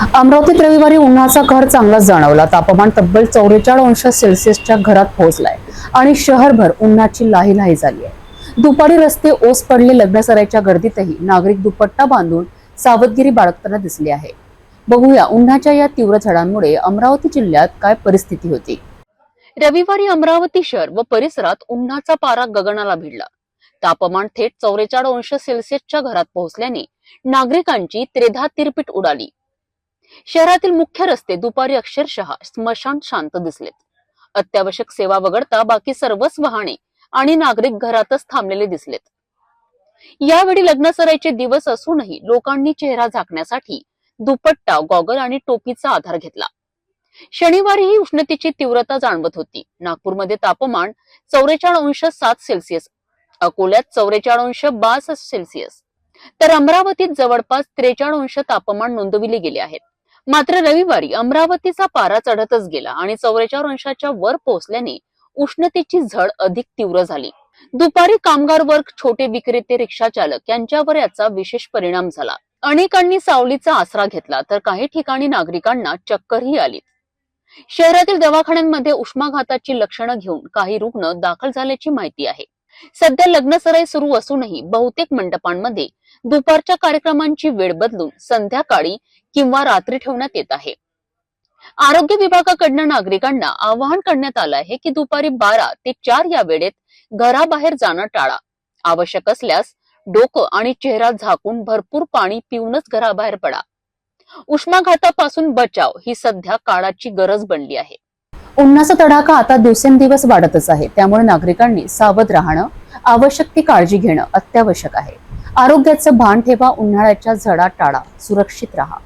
अमरावतीत रविवारी उन्हाचा कहर चांगलाच जाणवला. तापमान तब्बल चौवेचाळीस अंश सेल्सिअसच्या घरात पोहोचलाय आणि शहरभर उन्हाची लाही लाही झाली आहे. दुपारी रस्ते ओस पडले लग्नसरायच्या गर्दीतही नागरिक दुपट्टा बांधून सावधगिरी बाळगताना दिसली आहे. बघूया उन्हाच्या या तीव्र झडांमुळे अमरावती जिल्ह्यात काय परिस्थिती होती. रविवारी अमरावती शहर व परिसरात उन्हाचा पारा गगनाला भिडला. तापमान थेट चौवेचाळीस अंश सेल्सिअसच्या घरात पोहोचल्याने नागरिकांची त्रेधा तिरपीट उडाली. शहरातील मुख्य रस्ते दुपारी अक्षरशः स्मशान शांत दिसलेत. अत्यावश्यक सेवा वगळता बाकी सर्वच वाहने आणि नागरिक घरातच थांबलेले दिसलेत. यावेळी लग्नसरायचे दिवस असूनही लोकांनी चेहरा झाकण्यासाठी दुपट्टा गॉगल आणि टोपीचा आधार घेतला. शनिवारीही उष्णतेची तीव्रता जाणवत होती. नागपूरमध्ये तापमान चौवेचाळीस अंश सात सेल्सिअस अकोल्यात चौवेचाळीस अंश बासष्ट सेल्सिअस तर अमरावतीत जवळपास त्रेचाळीस अंश तापमान नोंदविले गेले आहेत. मात्र रविवारी अमरावतीचा पारा चढतच गेला आणि चौवेचाळीस अंशाच्या वर पोहोचल्याने उष्णतेची झळ अधिक तीव्र झाली. दुपारी कामगार वर्ग छोटे विक्रेते रिक्षा चालक यांच्यावर याचा विशेष परिणाम झाला. अनेकांनी सावलीचा आसरा घेतला तर काही ठिकाणी नागरिकांना चक्करही आली. शहरातील दवाखान्यांमध्ये उष्माघाताची लक्षणं घेऊन काही रुग्ण दाखल झाल्याची माहिती आहे. सध्या लग्नसराई सुरू असूनही बहुतेक मंडपांमध्ये दुपारच्या कार्यक्रमांची वेळ बदलून संध्याकाळी किंवा रात्री ठेवण्यात येत आहे. आरोग्य विभागाकडनं नागरिकांना आवाहन करण्यात आलं आहे की दुपारी बारा ते चार या वेळेत घराबाहेर जाणं टाळा. आवश्यक असल्यास डोकं आणि चेहरा झाकून भरपूर पाणी पिऊनच घराबाहेर पडा. उष्माघातापासून बचाव ही सध्या काळाची गरज बनली आहे. उन्हाचा तडाखा आता दिवसेंदिवस वाढतच आहे. त्यामुळे नागरिकांनी सावध राहणं आवश्यक ती काळजी घेणं अत्यावश्यक आहे. आरोग्याचं भान ठेवा उन्हाळ्याच्या झडा टाळा. सुरक्षित राहा.